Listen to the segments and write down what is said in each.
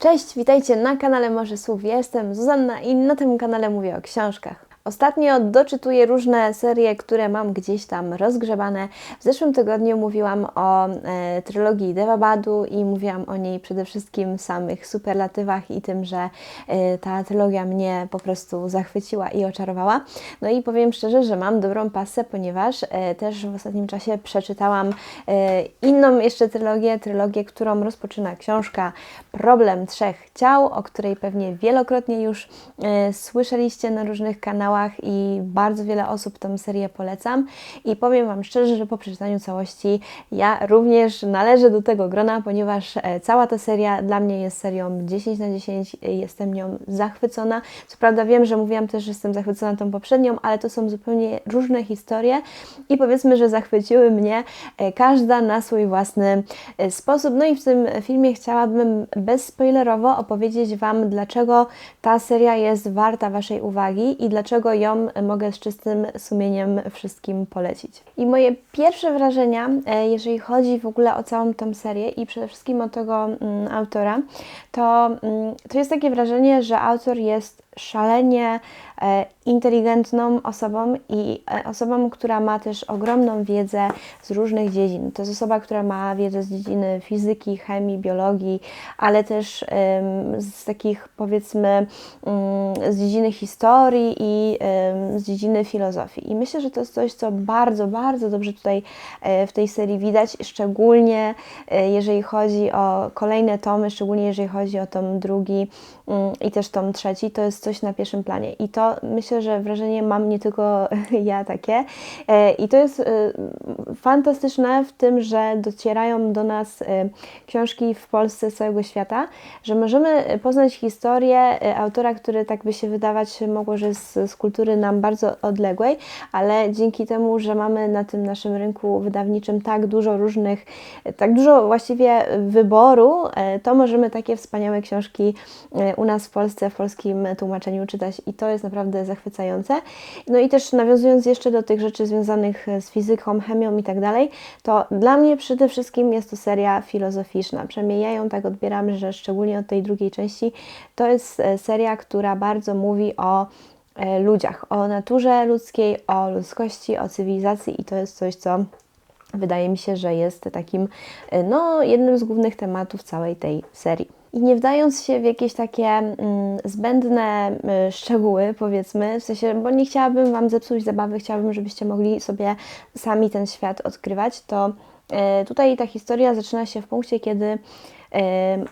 Cześć, witajcie na kanale Morze Słów. Jestem Zuzanna i na tym kanale mówię o książkach. Ostatnio doczytuję różne serie, które mam gdzieś tam rozgrzebane. W zeszłym tygodniu mówiłam o e, trylogii Devabadu i mówiłam o niej przede wszystkim w samych superlatywach i tym, że e, ta trylogia mnie po prostu zachwyciła i oczarowała. No i powiem szczerze, że mam dobrą pasę, ponieważ e, też w ostatnim czasie przeczytałam e, inną jeszcze trylogię, trylogię, którą rozpoczyna książka Problem Trzech Ciał, o której pewnie wielokrotnie już e, słyszeliście na różnych kanałach i bardzo wiele osób tę serię polecam. I powiem Wam szczerze, że po przeczytaniu całości ja również należę do tego grona, ponieważ e, cała ta seria dla mnie jest serią 10 na 10, jestem nią zachwycona. Co prawda wiem, że mówiłam też, że jestem zachwycona tą poprzednią, ale to są zupełnie różne historie i powiedzmy, że zachwyciły mnie e, każda na swój własny e, sposób. No i w tym filmie chciałabym bezspoilerowo opowiedzieć Wam, dlaczego ta seria jest warta Waszej uwagi i dlaczego dlaczego ją mogę z czystym sumieniem wszystkim polecić. I moje pierwsze wrażenia, e, jeżeli chodzi w ogóle o całą tą serię i przede wszystkim o tego mm, autora, to, mm, to jest takie wrażenie, że autor jest szalenie inteligentną osobą i e, osobą, która ma też ogromną wiedzę z różnych dziedzin. To jest osoba, która ma wiedzę z dziedziny fizyki, chemii, biologii, ale też z takich powiedzmy mm, z dziedziny historii i z dziedziny filozofii. I myślę, że to jest coś, co bardzo, bardzo dobrze tutaj e, w tej serii widać, szczególnie jeżeli chodzi o kolejne tomy, szczególnie jeżeli chodzi o tom drugi mm, i też tom trzeci. To jest coś na pierwszym planie. I to myślę, że wrażenie mam nie tylko ja takie. E, I to jest e, fantastyczne w tym, że docierają do nas e, książki w Polsce z całego świata, że możemy poznać historię autora, który tak by się wydawać mogło, że jest z kultury nam bardzo odległej, ale dzięki temu, że mamy na tym naszym rynku wydawniczym tak dużo różnych, tak dużo właściwie wyboru, to możemy takie wspaniałe książki u nas w Polsce, w polskim tłumaczeniu czytać i to jest naprawdę zachwycające. No i też nawiązując jeszcze do tych rzeczy związanych z fizyką, chemią i tak dalej, to dla mnie przede wszystkim jest to seria filozoficzna. Przynajmniej ja ją tak odbieram, że szczególnie od tej drugiej części to jest e, seria, która bardzo mówi o e, ludziach, o naturze ludzkiej, o ludzkości, o cywilizacji i to jest coś, co wydaje mi się, że jest takim e, no, jednym z głównych tematów całej tej serii. I nie wdając się w jakieś takie mm, zbędne y, szczegóły, powiedzmy, w sensie, bo nie chciałabym Wam zepsuć zabawy, chciałabym, żebyście mogli sobie sami ten świat odkrywać, to y, tutaj ta historia zaczyna się w punkcie, kiedy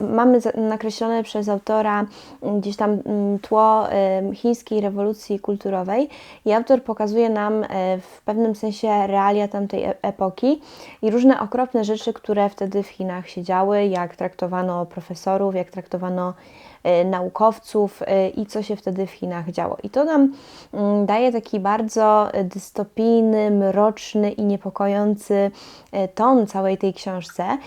Mamy nakreślone przez autora gdzieś tam tło chińskiej rewolucji kulturowej i autor pokazuje nam e, w pewnym sensie realia tamtej e, epoki i różne okropne rzeczy, które wtedy w Chinach się działy, jak traktowano profesorów, jak traktowano naukowców e, i co się wtedy w Chinach działo. I to nam mm, daje taki bardzo dystopijny, mroczny i niepokojący e, ton całej tej książce.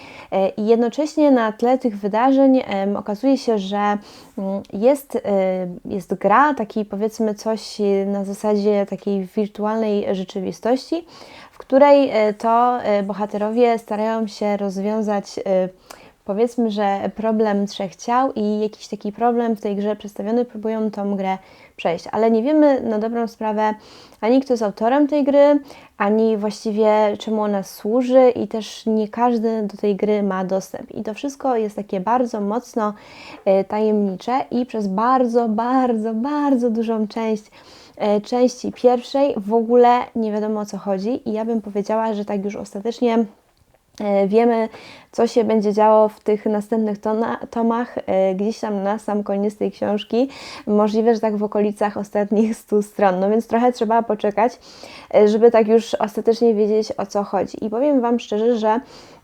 I jednocześnie na tle tych wydarzeń okazuje się, że mm, jest, jest gra, taki powiedzmy coś na zasadzie takiej wirtualnej rzeczywistości, w której to bohaterowie starają się rozwiązać powiedzmy, że problem trzech ciał i jakiś taki problem w tej grze przedstawiony próbują tą grę przejść, ale nie wiemy na dobrą sprawę ani kto jest autorem tej gry, ani właściwie czemu ona służy i też nie każdy do tej gry ma dostęp. I to wszystko jest takie bardzo mocno e, tajemnicze i przez bardzo, bardzo, bardzo dużą część e, części pierwszej w ogóle nie wiadomo o co chodzi i ja bym powiedziała, że tak już ostatecznie e, wiemy co się będzie działo w tych następnych tomach, e, gdzieś tam na sam koniec tej książki. Możliwe, że tak w okolicach ostatnich 100 stron. No więc trochę trzeba poczekać, e, żeby tak już ostatecznie wiedzieć o co chodzi. I powiem Wam szczerze, że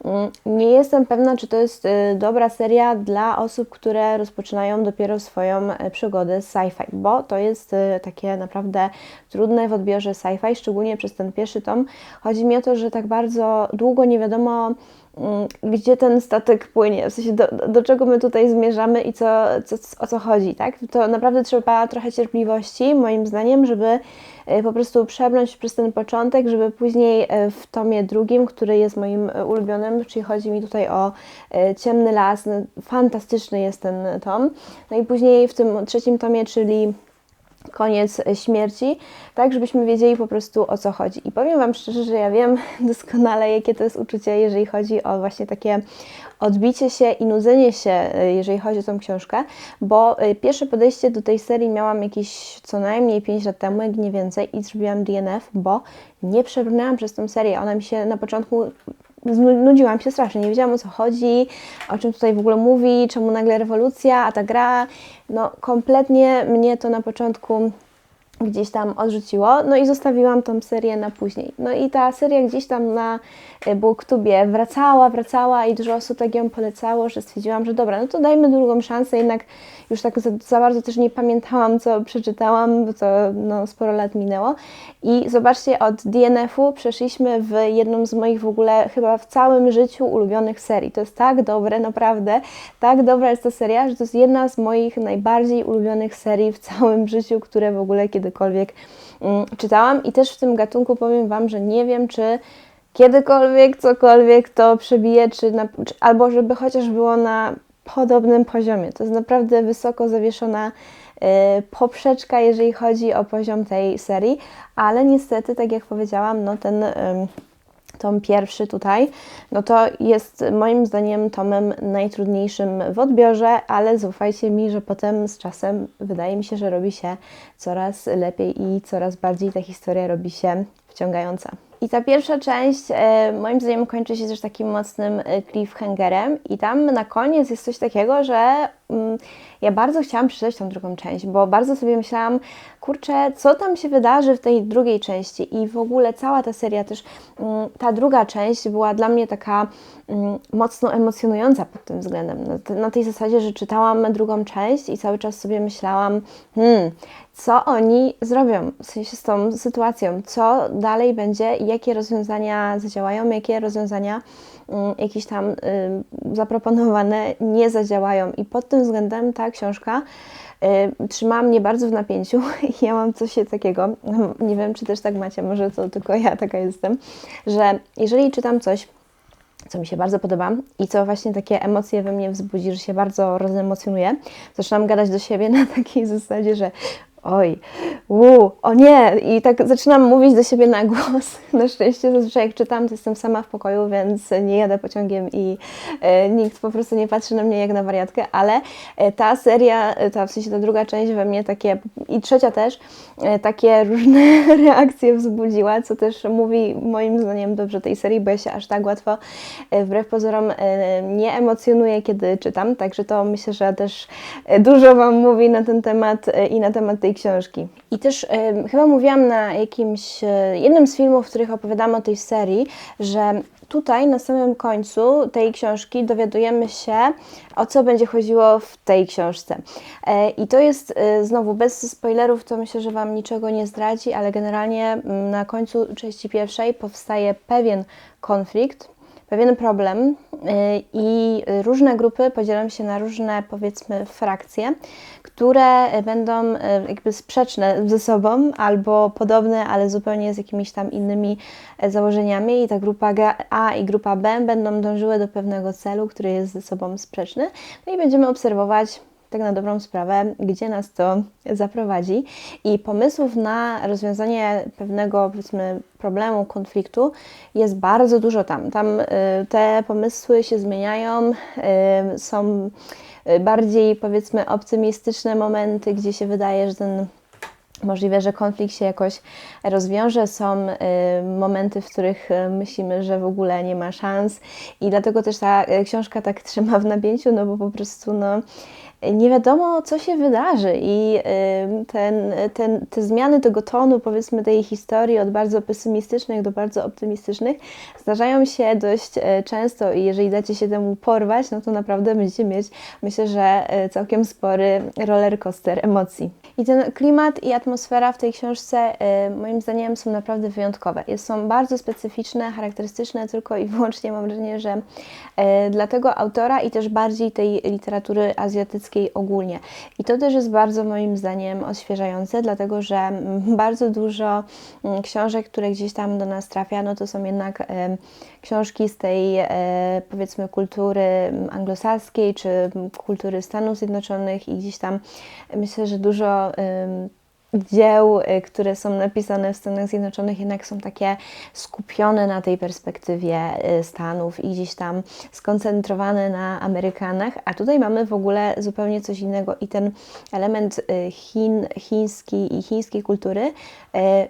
mm, nie jestem pewna, czy to jest e, dobra seria dla osób, które rozpoczynają dopiero swoją przygodę z sci-fi, bo to jest takie naprawdę trudne w odbiorze sci-fi, szczególnie przez ten pierwszy tom. Chodzi mi o to, że tak bardzo długo nie wiadomo, gdzie ten statek płynie, w sensie do, do czego my tutaj zmierzamy i co, co, o co chodzi, tak? To naprawdę trzeba trochę cierpliwości, moim zdaniem, żeby e, po prostu przebrnąć przez ten początek, żeby później e, w tomie drugim, który jest moim e, ulubionym, czyli chodzi mi tutaj o Ciemny Las, no, fantastyczny jest ten tom. No i później w tym trzecim tomie, czyli koniec śmierci, tak żebyśmy wiedzieli po prostu o co chodzi. I powiem Wam szczerze, że ja wiem doskonale, jakie to jest uczucie, jeżeli chodzi o właśnie takie odbicie się i nudzenie się, jeżeli chodzi o tą książkę, bo y, pierwsze podejście do tej serii miałam jakieś co najmniej 5 lat temu, jak nie więcej, i zrobiłam DNF, bo nie przebrnęłam przez tą serię. Ona mi się na początku nudziłam się strasznie, nie wiedziałam o co chodzi, o czym tutaj w ogóle mówi, czemu nagle rewolucja, a ta gra, no kompletnie mnie to na początku gdzieś tam odrzuciło, no i zostawiłam tą serię na później. No i ta seria gdzieś tam na e, Booktubie wracała, wracała i dużo osób tak ją polecało, że stwierdziłam, że dobra, no to dajmy drugą szansę, jednak już tak za, za bardzo też nie pamiętałam, co przeczytałam, bo to no, sporo lat minęło. I zobaczcie, od DNF-u przeszliśmy w jedną z moich w ogóle chyba w całym życiu ulubionych serii. To jest tak dobre, naprawdę, tak dobra jest ta seria, że to jest jedna z moich najbardziej ulubionych serii w całym życiu, które w ogóle kiedykolwiek mm, czytałam. I też w tym gatunku powiem Wam, że nie wiem, czy kiedykolwiek cokolwiek to przebije, czy, na, czy albo żeby chociaż było na podobnym poziomie. To jest naprawdę wysoko zawieszona y, poprzeczka, jeżeli chodzi o poziom tej serii, ale niestety, tak jak powiedziałam, no ten tom pierwszy tutaj, no to jest moim zdaniem tomem najtrudniejszym w odbiorze, ale zaufajcie mi, że potem z czasem wydaje mi się, że robi się coraz lepiej i coraz bardziej ta historia robi się wciągająca. I ta pierwsza część e, moim zdaniem kończy się też takim mocnym e, cliffhangerem i tam na koniec jest coś takiego, że ja bardzo chciałam przeczytać tą drugą część, bo bardzo sobie myślałam, kurczę, co tam się wydarzy w tej drugiej części i w ogóle cała ta seria też, mm, ta druga część była dla mnie taka mm, mocno emocjonująca pod tym względem. Na, tej zasadzie, że czytałam drugą część i cały czas sobie myślałam, hmm, co oni zrobią w sensie z tą sytuacją, co dalej będzie, jakie rozwiązania zadziałają, jakie rozwiązania mm, jakieś tam zaproponowane nie zadziałają. I pod tym względem ta książka y, trzymała mnie bardzo w napięciu ja mam coś takiego, nie wiem czy też tak macie, może to tylko ja taka jestem, że jeżeli czytam coś, co mi się bardzo podoba i co właśnie takie emocje we mnie wzbudzi, że się bardzo rozemocjonuję. Zaczynam gadać do siebie na takiej zasadzie, że oj, uu, o nie! I tak zaczynam mówić do siebie na głos. Na szczęście zazwyczaj jak czytam, to jestem sama w pokoju, więc nie jadę pociągiem i e, nikt po prostu nie patrzy na mnie jak na wariatkę, ale e, ta seria, e, ta w sensie ta druga część we mnie takie, i trzecia też, e, takie różne reakcje wzbudziła, co też mówi moim zdaniem dobrze tej serii, bo ja się aż tak łatwo wbrew pozorom nie emocjonuję, kiedy czytam, także to myślę, że też dużo Wam mówi na ten temat i na temat tej książki. I też chyba mówiłam na jakimś, y, jednym z filmów, w których opowiadam o tej serii, że tutaj na samym końcu tej książki dowiadujemy się, o co będzie chodziło w tej książce. E, I to jest e, znowu bez spoilerów, to myślę, że Wam niczego nie zdradzi, ale generalnie na końcu części pierwszej powstaje pewien konflikt pewien problem y, i różne grupy podzielą się na różne, powiedzmy, frakcje, które będą y, jakby sprzeczne ze sobą albo podobne, ale zupełnie z jakimiś tam innymi e, założeniami i ta grupa A i grupa B będą dążyły do pewnego celu, który jest ze sobą sprzeczny. No i będziemy obserwować tak na dobrą sprawę, gdzie nas to zaprowadzi. I pomysłów na rozwiązanie pewnego, powiedzmy, problemu, konfliktu jest bardzo dużo tam. Tam y, te pomysły się zmieniają, y, są y, bardziej, powiedzmy, optymistyczne momenty, gdzie się wydaje, że ten Możliwe, że konflikt się jakoś rozwiąże. Są momenty, w których myślimy, że w ogóle nie ma szans, i dlatego też ta książka tak trzyma w napięciu, no bo po prostu no, nie wiadomo, co się wydarzy i ten, ten, te zmiany tego tonu, powiedzmy, tej historii od bardzo pesymistycznych do bardzo optymistycznych zdarzają się dość e, często i jeżeli dacie się temu porwać, no to naprawdę będziecie mieć, myślę, że e, całkiem spory roller coaster emocji. I ten klimat i atmosfera w tej książce y, moim zdaniem są naprawdę wyjątkowe. Są bardzo specyficzne, charakterystyczne tylko i wyłącznie mam wrażenie, że dla tego autora i też bardziej tej literatury azjatyckiej ogólnie. I to też jest bardzo moim zdaniem odświeżające, dlatego że bardzo dużo mm, książek, które gdzieś tam do nas trafia, no to są jednak książki z tej powiedzmy kultury mm, anglosaskiej czy kultury Stanów Zjednoczonych i gdzieś tam myślę, że dużo dzieł, y, które są napisane w Stanach Zjednoczonych, jednak są takie skupione na tej perspektywie y, Stanów i gdzieś tam skoncentrowane na Amerykanach, a tutaj mamy w ogóle zupełnie coś innego i ten element y, Chin, chiński i chińskiej kultury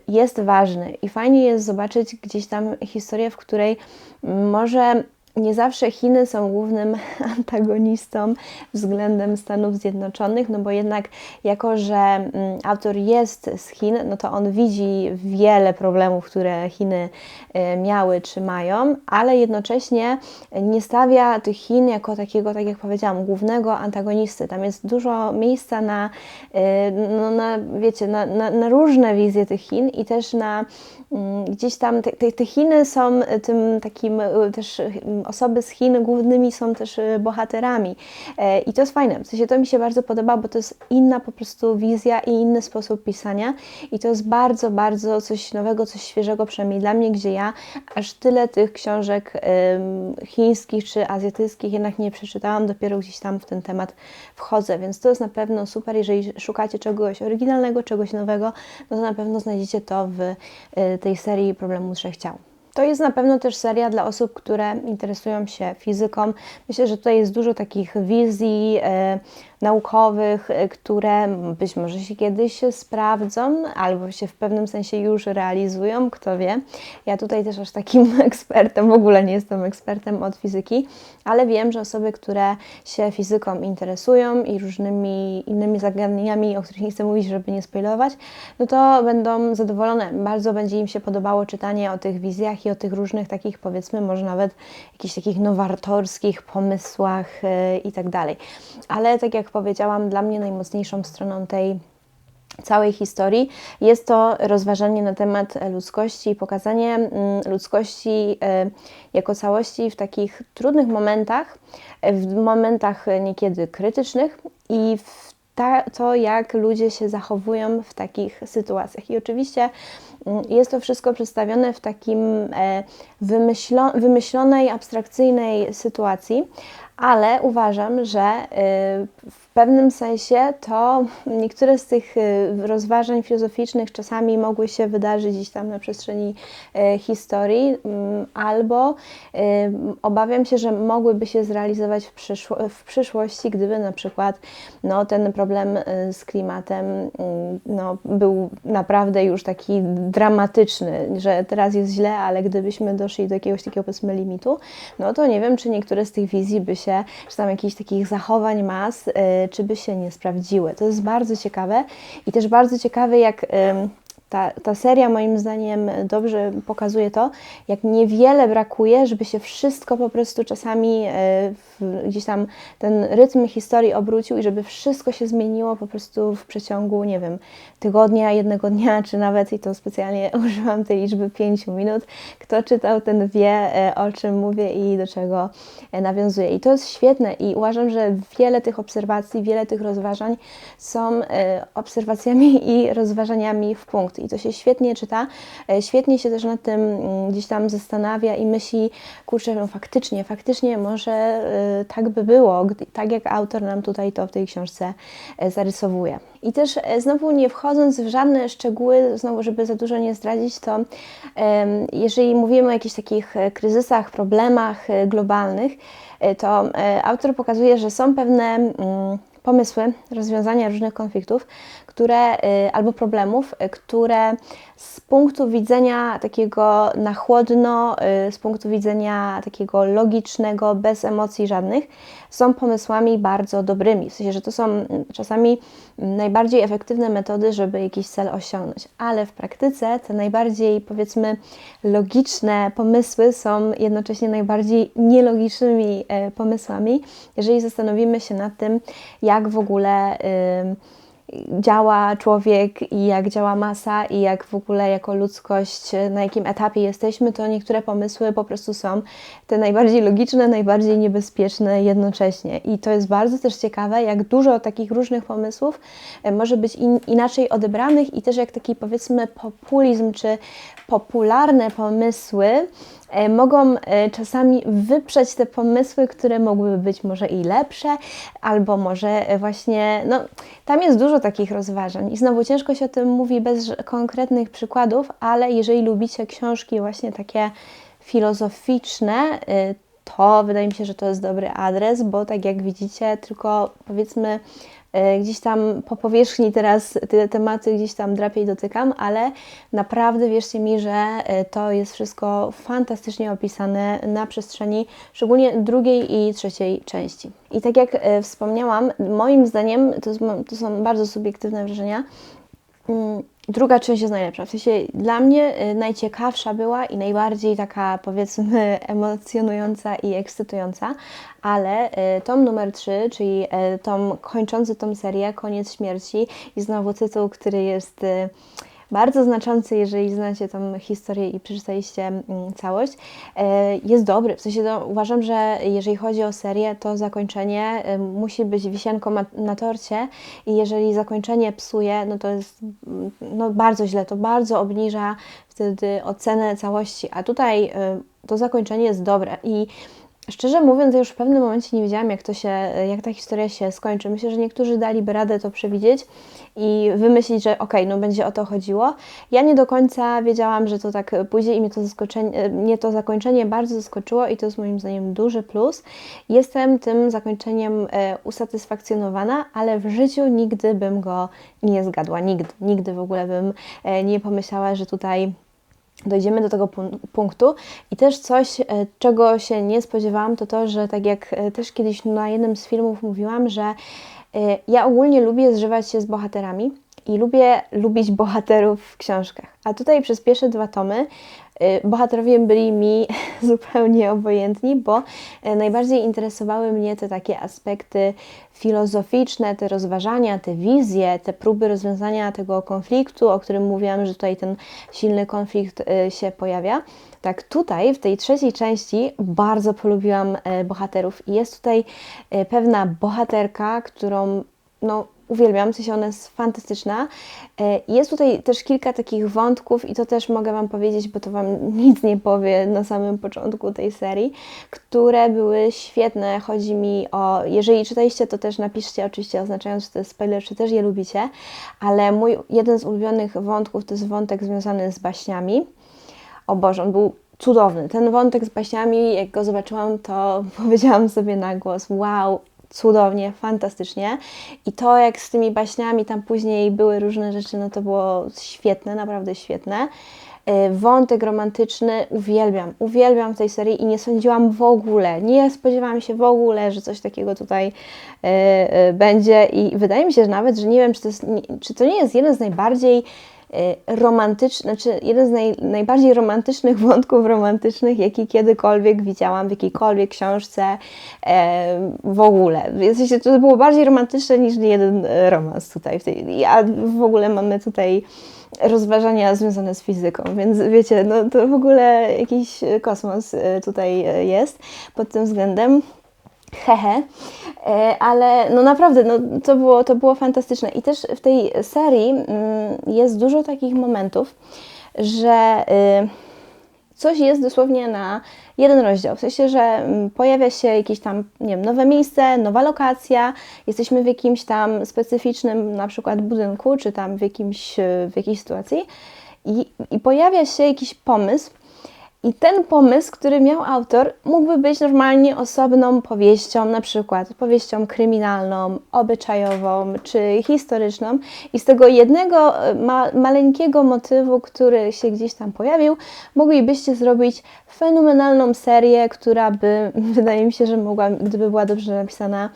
jest ważny. I fajnie jest zobaczyć gdzieś tam historię, w której może nie zawsze Chiny są głównym antagonistą względem Stanów Zjednoczonych, no bo jednak jako, że mm, autor jest z Chin, no to on widzi wiele problemów, które Chiny e, miały czy mają, ale jednocześnie nie stawia tych Chin jako takiego, tak jak powiedziałam, głównego antagonisty. Tam jest dużo miejsca na, e, no, na wiecie, na, na, na różne wizje tych Chin i też na gdzieś tam te, te, Chiny są tym takim e, też osoby z Chin głównymi są też bohaterami. E, I to jest fajne. W sensie to mi się bardzo podoba, bo to jest inna po prostu wizja i inny sposób pisania. I to jest bardzo, bardzo coś nowego, coś świeżego, przynajmniej dla mnie, gdzie ja aż tyle tych książek chińskich czy azjatyckich jednak nie przeczytałam, dopiero gdzieś tam w ten temat wchodzę, więc to jest na pewno super, jeżeli szukacie czegoś oryginalnego, czegoś nowego, no to na pewno znajdziecie to w tej serii Problemu Trzech Ciał. To jest na pewno też seria dla osób, które interesują się fizyką. Myślę, że tutaj jest dużo takich wizji, e, naukowych, y, które być może się kiedyś sprawdzą albo się w pewnym sensie już realizują, kto wie. Ja tutaj też aż takim ekspertem, w ogóle nie jestem ekspertem od fizyki, ale wiem, że osoby, które się fizyką interesują i różnymi innymi zagadnieniami, o których nie chcę mówić, żeby nie spoilować, no to będą zadowolone. Bardzo będzie im się podobało czytanie o tych wizjach i o tych różnych takich, powiedzmy, może nawet jakichś takich nowatorskich pomysłach yy, i tak dalej. Ale tak jak jak powiedziałam, dla mnie najmocniejszą stroną tej całej historii jest to rozważanie na temat ludzkości i pokazanie mm, ludzkości e, jako całości w takich trudnych momentach, w momentach niekiedy krytycznych i w ta, to, jak ludzie się zachowują w takich sytuacjach. I oczywiście mm, jest to wszystko przedstawione w takim e, wymyślo, wymyślonej, abstrakcyjnej sytuacji, ale uważam, że y, pewnym sensie to niektóre z tych y, rozważań filozoficznych czasami mogły się wydarzyć gdzieś tam na przestrzeni y, historii, mm, albo obawiam się, że mogłyby się zrealizować w, przyszło w przyszłości, gdyby na przykład no, ten problem z klimatem mm, no, był naprawdę już taki dramatyczny, że teraz jest źle, ale gdybyśmy doszli do jakiegoś takiego powiedzmy limitu, no to nie wiem, czy niektóre z tych wizji by się czy tam jakichś takich zachowań mas, y, czy by się nie sprawdziły. To jest bardzo ciekawe i też bardzo ciekawe, jak ta, ta seria moim zdaniem dobrze pokazuje to, jak niewiele brakuje, żeby się wszystko po prostu czasami e, w, gdzieś tam ten rytm historii obrócił i żeby wszystko się zmieniło po prostu w przeciągu, nie wiem, tygodnia, jednego dnia, czy nawet, i to specjalnie użyłam tej liczby pięciu minut. Kto czytał, ten wie, e, o czym mówię i do czego e, nawiązuję. I to jest świetne i uważam, że wiele tych obserwacji, wiele tych rozważań są obserwacjami i rozważaniami w punkt i to się świetnie czyta, e, świetnie się też nad tym mm, gdzieś tam zastanawia i myśli, kurczę, no faktycznie, faktycznie może e, tak by było, tak jak autor nam tutaj to w tej książce e, zarysowuje. I też znowu nie wchodząc w żadne szczegóły, znowu żeby za dużo nie zdradzić, to jeżeli mówimy o jakichś takich kryzysach, problemach globalnych, to autor pokazuje, że są pewne mm, pomysły rozwiązania różnych konfliktów, które, y, albo problemów, y, które z punktu widzenia takiego na chłodno, y, z punktu widzenia takiego logicznego, bez emocji żadnych, są pomysłami bardzo dobrymi. W sensie, że to są mm, czasami najbardziej efektywne metody, żeby jakiś cel osiągnąć, ale w praktyce te najbardziej, powiedzmy, logiczne pomysły są jednocześnie najbardziej nielogicznymi pomysłami, jeżeli zastanowimy się nad tym, jak w ogóle działa człowiek i jak działa masa i jak w ogóle jako ludzkość, na jakim etapie jesteśmy, to niektóre pomysły po prostu są te najbardziej logiczne, najbardziej niebezpieczne jednocześnie. I to jest bardzo też ciekawe, jak dużo takich różnych pomysłów e, może być in, inaczej odebranych i też jak taki powiedzmy populizm czy popularne pomysły E, mogą e, czasami wyprzeć te pomysły, które mogłyby być może i lepsze, albo może e, właśnie, no tam jest dużo takich rozważań. I znowu ciężko się o tym mówi bez konkretnych przykładów, ale jeżeli lubicie książki właśnie takie filozoficzne, to wydaje mi się, że to jest dobry adres, bo tak jak widzicie, tylko powiedzmy E, gdzieś tam po powierzchni teraz te tematy gdzieś tam drapiej dotykam, ale naprawdę wierzcie mi, że e, to jest wszystko fantastycznie opisane na przestrzeni szczególnie drugiej i trzeciej części. I tak jak e, wspomniałam, moim zdaniem to, to są bardzo subiektywne wrażenia. Mm, druga część jest najlepsza. W sensie dla mnie najciekawsza była i najbardziej taka powiedzmy emocjonująca i ekscytująca, ale y, tom numer 3, czyli y, tom kończący tą serię, Koniec Śmierci i znowu tytuł, który jest y, bardzo znaczący, jeżeli znacie tą historię i przeczytaliście mm, całość, jest dobry. W sensie to uważam, że jeżeli chodzi o serię, to zakończenie musi być wisienką na torcie i jeżeli zakończenie psuje, no to jest mm, no bardzo źle, to bardzo obniża wtedy ocenę całości, a tutaj to zakończenie jest dobre i Szczerze mówiąc, ja już w pewnym momencie nie wiedziałam, jak, to się, jak ta historia się skończy. Myślę, że niektórzy daliby radę to przewidzieć i wymyślić, że okej, okay, no będzie o to chodziło. Ja nie do końca wiedziałam, że to tak pójdzie i mnie to, mnie to zakończenie bardzo zaskoczyło i to jest moim zdaniem duży plus. Jestem tym zakończeniem e, usatysfakcjonowana, ale w życiu nigdy bym go nie zgadła. Nigdy, nigdy w ogóle bym e, nie pomyślała, że tutaj dojdziemy do tego punktu. I też coś, e, czego się nie spodziewałam, to to, że tak jak e, też kiedyś na jednym z filmów mówiłam, że e, ja ogólnie lubię zżywać się z bohaterami i lubię lubić bohaterów w książkach. A tutaj przez pierwsze dwa tomy Y, bohaterowie byli mi zupełnie obojętni, bo y, najbardziej interesowały mnie te takie aspekty filozoficzne, te rozważania, te wizje, te próby rozwiązania tego konfliktu, o którym mówiłam, że tutaj ten silny konflikt y, się pojawia. Tak, tutaj w tej trzeciej części bardzo polubiłam bohaterów i jest tutaj pewna bohaterka, którą no, uwielbiam, w sensie ona jest fantastyczna. E, jest tutaj też kilka takich wątków i to też mogę Wam powiedzieć, bo to Wam nic nie powie na samym początku tej serii, które były świetne. Chodzi mi o, jeżeli czytaliście, to też napiszcie oczywiście oznaczając, że to jest spoiler, czy też je lubicie, ale mój jeden z ulubionych wątków to jest wątek związany z baśniami. O Boże, on był cudowny. Ten wątek z baśniami, jak go zobaczyłam, to powiedziałam sobie na głos, wow, cudownie, fantastycznie. I to, jak z tymi baśniami tam później były różne rzeczy, no to było świetne, naprawdę świetne. E, wątek romantyczny uwielbiam, uwielbiam tej serii i nie sądziłam w ogóle, nie spodziewałam się w ogóle, że coś takiego tutaj e, e, będzie i wydaje mi się że nawet, że nie wiem, czy to, jest, czy to nie jest jeden z najbardziej Y, romantyczny, znaczy jeden z naj, najbardziej romantycznych wątków romantycznych, jaki kiedykolwiek widziałam w jakiejkolwiek książce e, w ogóle. W to było bardziej romantyczne niż jeden e, romans tutaj. W tej, a w ogóle mamy tutaj rozważania związane z fizyką, więc wiecie, no to w ogóle jakiś kosmos e, tutaj jest pod tym względem hehe, e, ale no naprawdę, no, to, było, to było fantastyczne. I też w tej serii mm, jest dużo takich momentów, że y, coś jest dosłownie na jeden rozdział. W sensie, że mm, pojawia się jakieś tam, nie wiem, nowe miejsce, nowa lokacja, jesteśmy w jakimś tam specyficznym na przykład budynku, czy tam w, jakimś, w jakiejś sytuacji i, i pojawia się jakiś pomysł, i ten pomysł, który miał autor, mógłby być normalnie osobną powieścią, na przykład powieścią kryminalną, obyczajową czy historyczną. I z tego jednego e, ma maleńkiego motywu, który się gdzieś tam pojawił, moglibyście zrobić fenomenalną serię, która by, wydaje mi się, że mogła, gdyby była dobrze napisana,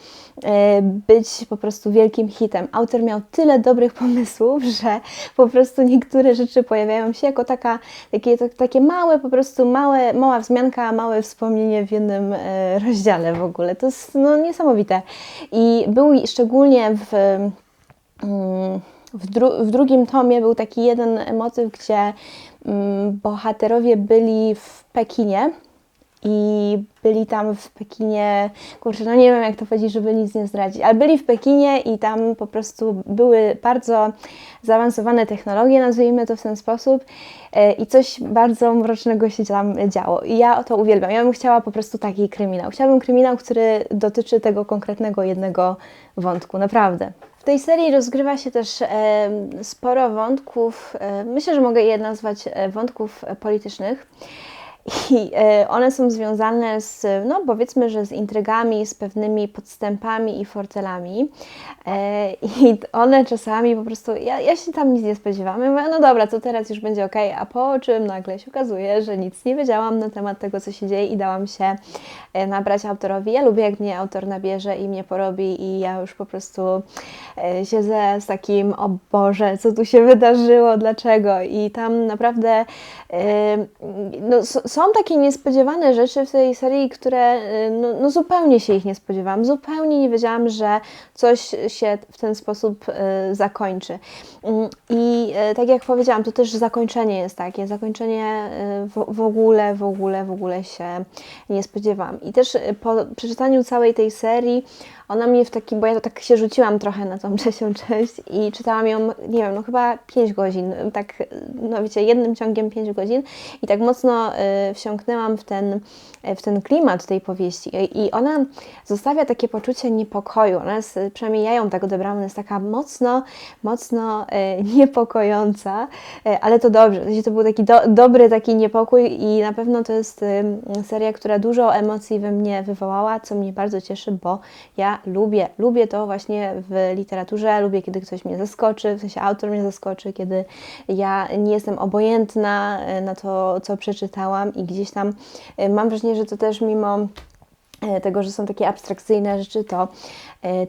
e, być po prostu wielkim hitem. Autor miał tyle dobrych pomysłów, że po prostu niektóre rzeczy pojawiają się jako taka, takie, takie małe, po prostu małe, mała wzmianka, małe wspomnienie w jednym e, rozdziale w ogóle. To jest no, niesamowite. I był szczególnie w mm, w, dru w drugim tomie był taki jeden motyw, gdzie mm, bohaterowie byli w Pekinie i byli tam w Pekinie, kurczę, no nie wiem jak to powiedzieć, żeby nic nie zdradzić, ale byli w Pekinie i tam po prostu były bardzo zaawansowane technologie, nazwijmy to w ten sposób e, i coś bardzo mrocznego się tam działo. I ja to uwielbiam, ja bym chciała po prostu taki kryminał, chciałabym kryminał, który dotyczy tego konkretnego jednego wątku, naprawdę. W tej serii rozgrywa się też e, sporo wątków, e, myślę, że mogę je nazwać e, wątków politycznych. I e, one są związane z, no powiedzmy, że z intrygami, z pewnymi podstępami i fortelami. E, I one czasami po prostu, ja, ja się tam nic nie spodziewam. Ja mówię, no dobra, to teraz już będzie ok, a po czym nagle się okazuje, że nic nie wiedziałam na temat tego, co się dzieje i dałam się e, nabrać autorowi. Ja lubię, jak mnie autor nabierze i mnie porobi i ja już po prostu siedzę z takim, o Boże, co tu się wydarzyło, dlaczego? I tam naprawdę no, są takie niespodziewane rzeczy w tej serii, które y, no, no, zupełnie się ich nie spodziewałam. Zupełnie nie wiedziałam, że coś się w ten sposób y, zakończy. Mm, I y, tak jak powiedziałam, to też zakończenie jest takie. Zakończenie w, w ogóle, w ogóle, w ogóle się nie spodziewałam. I też po przeczytaniu całej tej serii, ona mnie w taki, bo ja tak się rzuciłam trochę na tą trzecią część i czytałam ją, nie wiem, no chyba 5 godzin, tak, no wiecie, jednym ciągiem 5 godzin i tak mocno y, wsiąknęłam w ten, w ten klimat tej powieści. I ona zostawia takie poczucie niepokoju, ona jest, przynajmniej ja ją tak odebrałam, ona jest taka mocno, mocno y, niepokojąca, y, ale to dobrze, to był taki do, dobry taki niepokój i na pewno to jest y, seria, która dużo emocji we mnie wywołała, co mnie bardzo cieszy, bo ja lubię. Lubię to właśnie w literaturze, lubię, kiedy ktoś mnie zaskoczy, w sensie autor mnie zaskoczy, kiedy ja nie jestem obojętna e, na to, co przeczytałam i gdzieś tam e, mam wrażenie, że to też mimo e, tego, że są takie abstrakcyjne rzeczy, to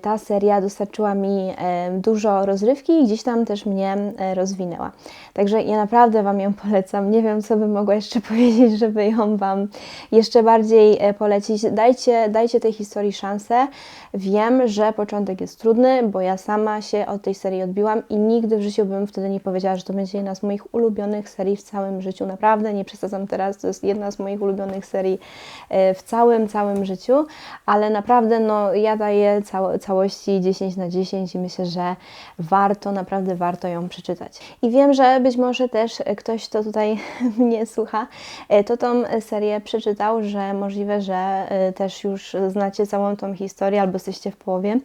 ta seria dostarczyła mi e, dużo rozrywki i gdzieś tam też mnie e, rozwinęła. Także ja naprawdę Wam ją polecam. Nie wiem, co bym mogła jeszcze powiedzieć, żeby ją Wam jeszcze bardziej polecić. Dajcie, dajcie tej historii szansę. Wiem, że początek jest trudny, bo ja sama się od tej serii odbiłam i nigdy w życiu bym wtedy nie powiedziała, że to będzie jedna z moich ulubionych serii w całym życiu. Naprawdę, nie przesadzam teraz, to jest jedna z moich ulubionych serii w całym, całym życiu, ale naprawdę no, ja daję cały całości 10 na 10 i myślę, że warto, naprawdę warto ją przeczytać. I wiem, że być może też ktoś, kto tutaj mnie słucha, e, to tą serię przeczytał, że możliwe, że e, też już znacie całą tą historię albo jesteście w połowie.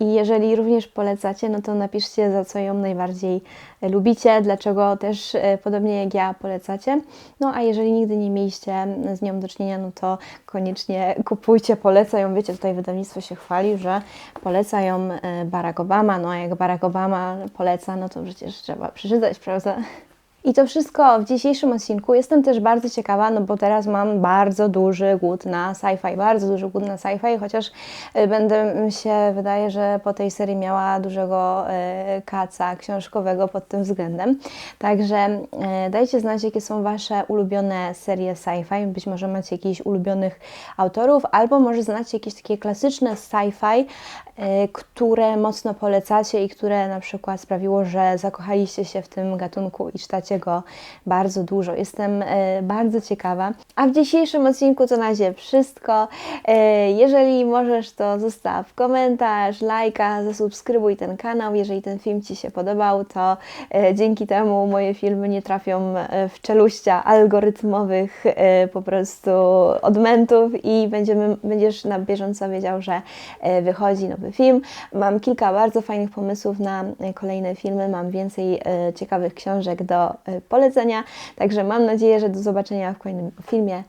I jeżeli również polecacie, no to napiszcie, za co ją najbardziej lubicie, dlaczego też e, podobnie jak ja polecacie. No a jeżeli nigdy nie mieliście z nią do czynienia, no to koniecznie kupujcie, polecają. Wiecie, tutaj wydawnictwo się chwali, że poleca ją e, Barack Obama, no a jak Barack Obama poleca, no to przecież trzeba przeczytać, prawda? I to wszystko w dzisiejszym odcinku. Jestem też bardzo ciekawa, no bo teraz mam bardzo duży głód na sci-fi, bardzo duży głód na sci-fi, chociaż y, będę się, wydaje, że po tej serii miała dużego y, kaca książkowego pod tym względem. Także y, dajcie znać, jakie są Wasze ulubione serie sci-fi. Być może macie jakichś ulubionych autorów, albo może znacie jakieś takie klasyczne sci-fi, które mocno polecacie i które na przykład sprawiło, że zakochaliście się w tym gatunku i czytacie go bardzo dużo. Jestem e, bardzo ciekawa. A w dzisiejszym odcinku to na razie wszystko. E, jeżeli możesz, to zostaw komentarz, lajka, zasubskrybuj ten kanał. Jeżeli ten film Ci się podobał, to e, dzięki temu moje filmy nie trafią w czeluścia algorytmowych po prostu odmentów i będziemy, będziesz na bieżąco wiedział, że wychodzi nowy film. Mam kilka bardzo fajnych pomysłów na kolejne filmy. Mam więcej ciekawych książek do Y, polecenia. Także mam nadzieję, że do zobaczenia w kolejnym filmie.